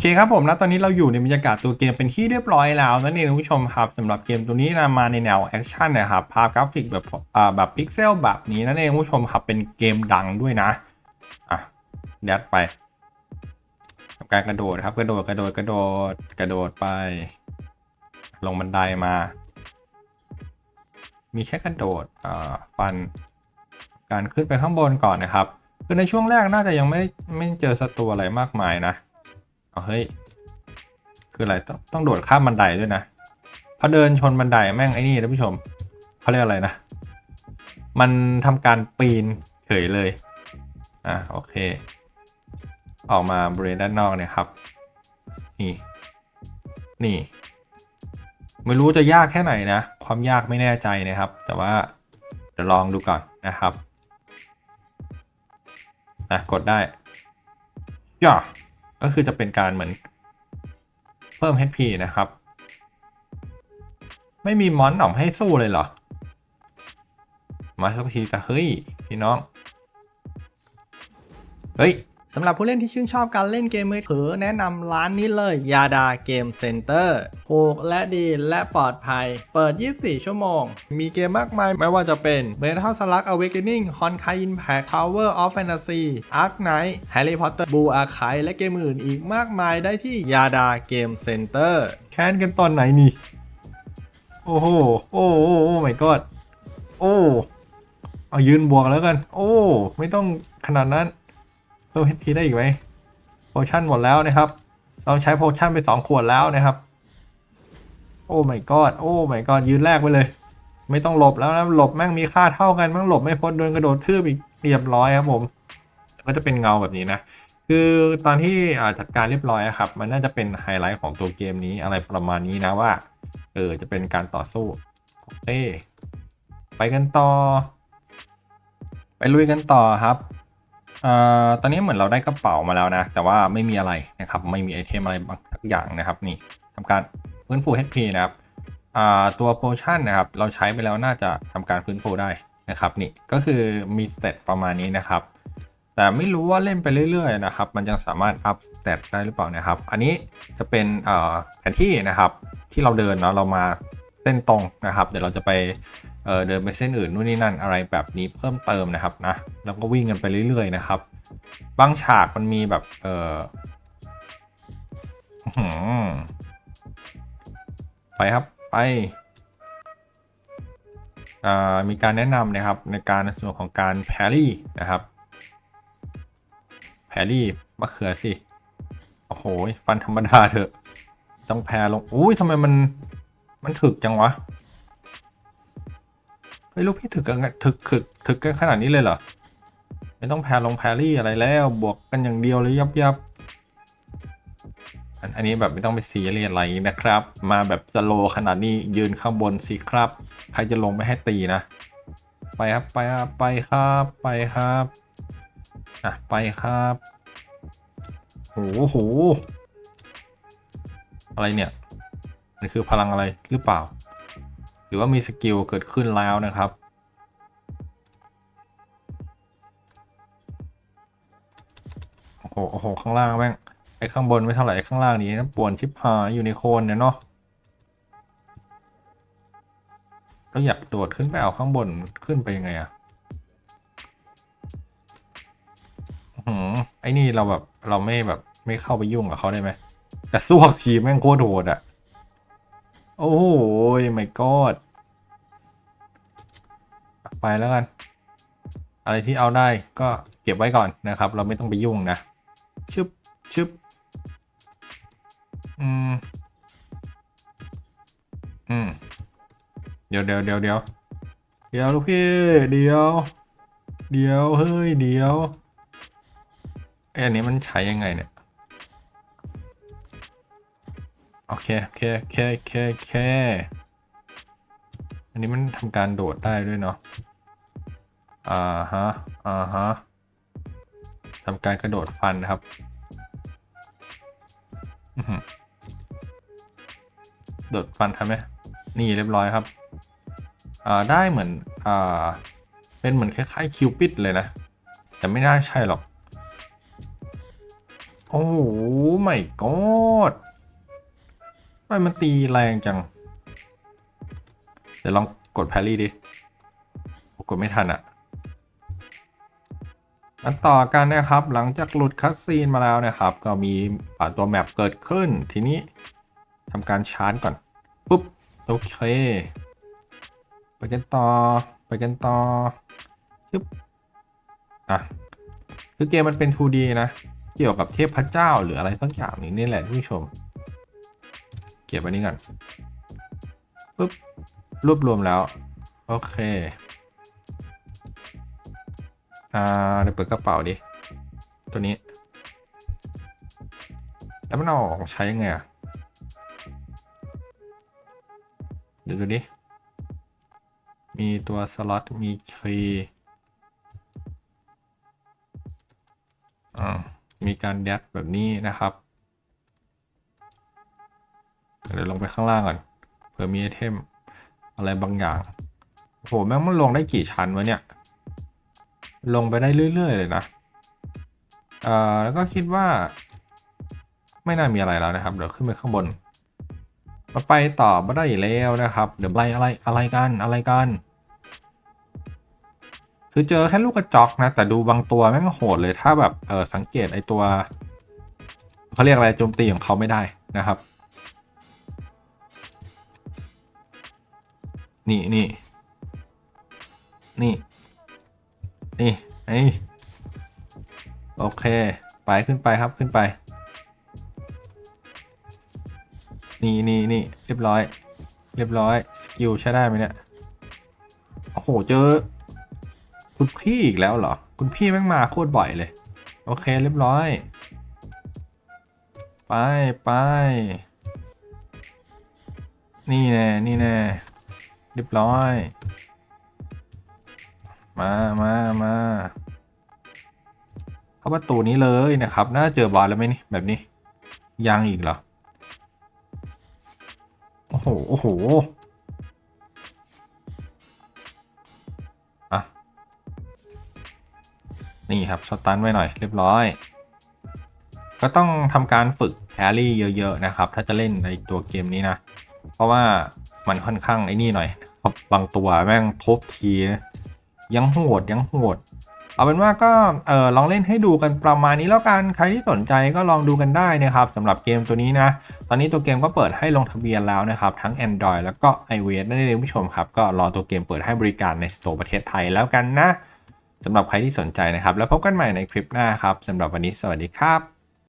เคครับผมนะตอนนี้เราอยู่ในบรรยากาศตัวเกมเป็นที่เรียบร้อยแล้วนั่นเองคุณผู้ชมครับสำหรับเกมตัวนี้นะมาในแนวแอคชั่นนะครับภาพกราฟิกแบบอ่าแบบพิกเซลแบบนี้นั่นเองคุณผู้ชมครับเป็นเกมดังด้วยนะอะยัดไปทำการกระโดดครับกระโดดกระโดดกระโดดกระโดดไป ลงบันไดมา มีแค่กระโดดอ่าฟันการขึ้นไปข้างบนก่อนนะครับคือในช่วงแรกน่าจะยังไม่ไม่เจอศัตรูอะไรมากมายนะ เฮ้ย คืออะไรต้องต้องโดดข้ามบันไดด้วยนะพอเดินชนบันไดแม่งไอ้นี่ท่านผู้ชมเขาเรียกอะไรนะ มันทำการปีนเฉยเลย อะโอเค ออกมาบริเวณด้านนอกเนี่ยครับ นี่ นี่ ไม่รู้จะยากแค่ไหนนะ ความยากไม่แน่ใจนะครับ แต่ว่าเดี๋ยวลองดูก่อนนะครับนะกดได้ย่อ ก็คือจะเป็นการเหมือนเพิ่ม HP นะครับ ไม่มีมอนหน่อมให้สู้เลยเหรอ มาสักทีแต่เฮ้ย พี่น้อง เฮ้ย สำหรับผู้เล่นที่ชื่นชอบการเล่นเกมมือถือแนะนำร้านนี้เลยยาดาเกมเซ็นเตอร์ถูกและดีและปลอดภัย เปิด 24 ชั่วโมง มีเกมมากมายไม่ว่าจะเป็น Metal Slug Awakening Honkai Impact Tower of Fantasy Ark Knight Harry Potter Blue Archive และเกมอื่นอีกมากมายได้ที่ยาดาเกมเซ็นเตอร์แค้นกันตอนไหนนี่ โอ้โห โอ้โอ้โอ้ my god โอ้ เอายืนบวกแล้วกัน โอ้ ไม่ต้องขนาดนั้น เพิ่ม HP ได้อีกไหมโพชั่นหมดแล้วนะครับ เราใช้โพชั่นไป2ขวดแล้วนะครับ โอ้ my god โอ้ my god ยืนแรกไปเลย ไม่ต้องหลบแล้วนะหลบแม่งมีค่าเท่ากันแม่งหลบไม่พ้นโดนกระโดดทืบอีกเรียบร้อยครับผมก็จะเป็นเงาแบบนี้นะคือตอนที่จัดการเรียบร้อยครับ มันน่าจะเป็นไฮไลท์ของตัวเกมนี้อะไรประมาณนี้นะว่า เออจะเป็นการต่อสู้โอเคไปกันต่อ ไปลุยกันต่อครับ อ่อตอนนี้เหมือนเราได้กระเป๋ามาแล้วนะ แต่ว่าไม่มีอะไรนะครับ ไม่มีไอเทมอะไรบางสักอย่างนะครับ นี่ทำการฟื้นฟู HP นะครับอ่าตัวโพชั่นนะครับ เราใช้ไปแล้วน่าจะทำการฟื้นฟูได้นะครับ นี่ก็คือมีสเตตประมาณนี้นะครับ แต่ไม่รู้ว่าเล่นไปเรื่อยๆนะครับ มันยังสามารถอัพสเตตได้หรือเปล่านะครับ อันนี้จะเป็นแผนที่นะครับ ที่เราเดินเนาะเรามาเส้นตรงนะครับ เดี๋ยวเราจะไปเเดินไปเส้นอื่นนู่นนี่นั่นอะไรแบบนี้เพิ่มเติมนะครับนะแล้วก็วิ่งกันไปเรื่อยๆนะครับบางฉากมันมีแบบเออไปครับไปมีการแนะนำนะครับในการในส่วนของการแพรี่นะครับแพรี่มะเขือสิโอ้โหฟันธรรมดาเถอะ ต้องแพรลงอุ้ยทำไมมันมันถึกจังวะ ไม่รู้พี่ถึกกันถึกถึกถึกกันขนาดนี้เลยเหรอ ไม่ต้องแพรลงแพรี่อะไรแล้วบวกกันอย่างเดียวเลยยับยับอันนี้แบบไม่ต้องไปซีเรียสอะไรนะครับ มาแบบสโลขนาดนี้ยืนข้างบนสิครับ ใครจะลงไม่ให้ตีนะ ไปครับไปครับไปครับไปครับอะไปครับโหโหอะไรเนี่ยมันคือพลังอะไรหรือเปล่า หรือว่ามีสกิลเกิดขึ้นแล้วนะครับ โอ้โหโอ้โห ข้างล่างแม่ง ไอ้ข้างบนไม่เท่าไหร่ไอ้ข้างล่างนี้ป่วนชิบหายอยู่ในโคนเนี่ยเนาะเราอยากโดดขึ้นไปเอาข้างบนขึ้นไปยังไงอะหือไอ้นี่เราแบบเราไม่แบบไม่เข้าไปยุ่งกับเขาได้ไหมแต่สู้กับทีแม่งโคตรโหดอะ โอ้โหไม่กอดไปแล้วกัน อะไรที่เอาได้ก็เก็บไว้ก่อนนะครับ เราไม่ต้องไปยุ่งนะ ชึบชึบอืม อืม เดี๋ยวเดี๋ยวเดี๋ยวเดี๋ยวเดี๋ยวลูกพี่ เดี๋ยว เดี๋ยว เฮ้ย เดี๋ยวไอ้อันนี้มันใช้ยังไงเนี่ย โอเค โอเค โอเค โอเค โอเค อันนี้มันทำการโดดได้ด้วยเนาะ อ่าฮะ อ่าฮะทำการกระโดดฟันครับ โดดฟันทำไหม นี่เรียบร้อยครับ อ่า ได้เหมือน อ่า เป็นเหมือนคล้ายๆคิวปิดเลยนะ แต่ไม่น่าใช่หรอก โอ้โหไม่กอด ไมมันตีแรงจัง เดี๋ยวลองกดแพรี่ดิกดไม่ทันอะ่ะอันต่อกันนะครับ หลังจากหลุดคัสซีนมาแล้วนะครับ ก็มีอ่าตัวแมปเกิดขึ้น ทีนี้ทำการชาร์จก่อน ปุ๊บ โอเค ไปกันต่อ ไปกันต่อชึบอะ คือเกมมันเป็น 2D นะ เกี่ยวกับเทพเจ้าหรืออะไรสักอย่างนี้นี่แหละท่านผู้ชม เก็บไว้นี้ก่อนปุ๊บรวบรวมแล้ว โอเค อ่าเดี๋ยวเปิดกระเป๋าดิ ตัวนี้ แล้วมันเอาออกใช้ยังไงอะเดี๋ยวดูดิ มีตัวสล็อต มีคีย์อ่ามีการแดดแบบนี้นะครับ เดี๋ยวลงไปข้างล่างก่อนเผื่อมีไอเทมอะไรบางอย่างโหแม่งมันลงได้กี่ชั้นวะเนี่ย ลงไปได้เรื่อย ๆ เลยนะเอ่อแล้วก็คิดว่า ไม่น่ามีอะไรแล้วนะครับ เดี๋ยวขึ้นไปข้างบน มาไปต่อไม่ได้แล้วนะครับ เดี๋ยวไล่อะไรอะไรกันอะไรกัน คือเจอแค่ลูกกระจอกนะ แต่ดูบางตัวแม่งโหดเลยถ้าแบบเออสังเกตไอตัวเขาเรียกอะไรโจมตีของเขาไม่ได้นะครับ นี่นี่นี่ นี่ไอโอเค ไปขึ้นไปครับขึ้นไป นี่นี่นี่เรียบร้อย เรียบร้อย สกิลใช้ได้ไหมเนี่ย โอ้โห เจอ คุณพี่อีกแล้วเหรอ คุณพี่แม่งมาโคตรบ่อยเลย โอเค เรียบร้อย ไปไปนี่แน่นี่แน่ รียบร้อย มามามาเข้าประตูนี้เลยนะครับ น่าเจอบอสแล้วไหมนี่ แบบนี้ ยังอีกเหรอ โอ้โห โอ้โหอะนี่ครับสตันไว้หน่อยเรียบร้อย ก็ต้องทำการฝึกแพรี่เยอะ ๆ นะครับ ถ้าจะเล่นในตัวเกมนี้นะ เพราะว่ามันค่อนข้างไอ้นี่หน่อย บางตัวแม่งทบทีนะยังโหดยังโหดเอาเป็นว่าก็เออลองเล่นให้ดูกันประมาณนี้แล้วกันใครที่สนใจก็ลองดูกันได้นะครับสำหรับเกมตัวนี้นะ ตอนนี้ตัวเกมก็เปิดให้ลงทะเบียนแล้วนะครับ ทั้ง Android แล้วก็ iOS นั่นเองผู้ชมครับ ก็รอตัวเกมเปิดให้บริการในสโตร์ประเทศไทยแล้วกันนะสำหรับใครที่สนใจนะครับ แล้วพบกันใหม่ในคลิปหน้าครับสำหรับวันนี้สวัสดีครับ